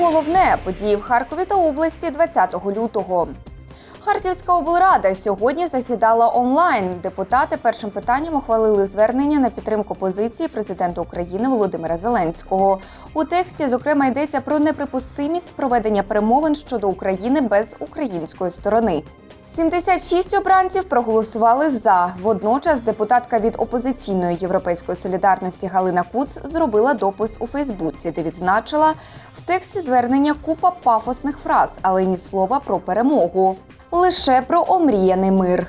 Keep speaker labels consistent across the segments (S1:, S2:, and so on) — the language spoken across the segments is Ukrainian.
S1: головне події в Харкові та області 20 лютого. Харківська облрада сьогодні засідала онлайн. Депутати першим питанням ухвалили звернення на підтримку позиції президента України Володимира Зеленського. У тексті, зокрема, йдеться про неприпустимість проведення перемовин щодо України без української сторони. 76 обранців проголосували за. Водночас депутатка від опозиційної європейської солідарності Галина Куц зробила допис у Фейсбуці, де відзначила в тексті звернення купа пафосних фраз, але ні слова про перемогу. Лише про омріяний мир.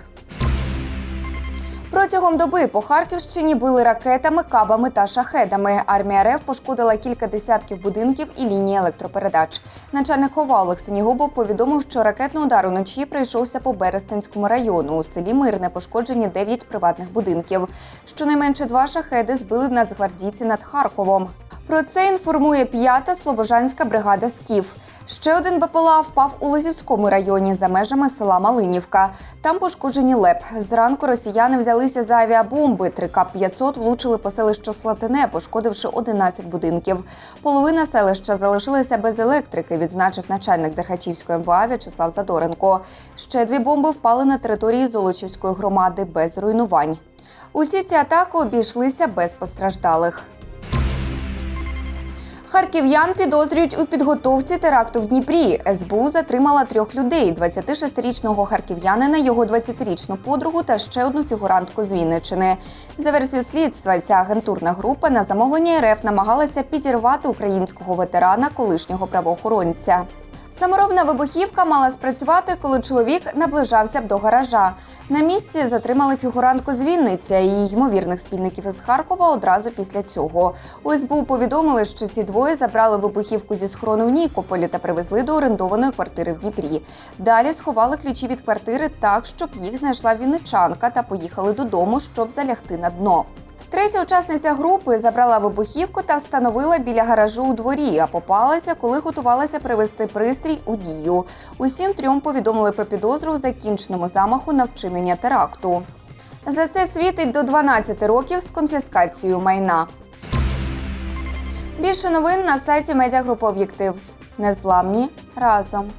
S1: Протягом доби по Харківщині били ракетами, кабами та шахедами. Армія РФ пошкодила кілька десятків будинків і лінії електропередач. Начальник хова Олег Синігубов повідомив, що ракетний удар уночі прийшовся по Берестинському району. У селі Мирне пошкоджені 9 приватних будинків. Щонайменше два шахеди збили нацгвардійці над Харковом. Про це інформує п'ята слобожанська бригада СКІФ. Ще один БПЛА впав у Лозівському районі за межами села Малинівка. Там пошкоджені ЛЕП. Зранку росіяни взялися за авіабомби. Три К-500 влучили по селищу Слатине, пошкодивши 11 будинків. Половина селища залишилася без електрики, відзначив начальник Дерхачівської МВА В'ячеслав Задоренко. Ще дві бомби впали на території Золочівської громади без руйнувань. Усі ці атаки обійшлися без постраждалих. Харків'ян підозрюють у підготовці теракту в Дніпрі. СБУ затримала трьох людей: – 26-річного харків'янина, його 20-річну подругу та ще одну фігурантку з Вінничини. За версією слідства, ця агентурна група на замовлення РФ намагалася підірвати українського ветерана, колишнього правоохоронця. Саморобна вибухівка мала спрацювати, коли чоловік наближався б до гаража. На місці затримали фігурантку з Вінниці, її ймовірних спільників із Харкова одразу після цього. У СБУ повідомили, що ці двоє забрали вибухівку зі схорону в Нікополі та привезли до орендованої квартири в Дніпрі. Далі сховали ключі від квартири так, щоб їх знайшла вінничанка та поїхали додому, щоб залягти на дно. Третя учасниця групи забрала вибухівку та встановила біля гаражу у дворі, а попалася, коли готувалася привести пристрій у дію. Усім трьом повідомили про підозру у закінченому замаху на вчинення теракту. За це світить до 12 років з конфіскацією майна. Більше новин на сайті медіагрупи Об'єктив. Незламні разом.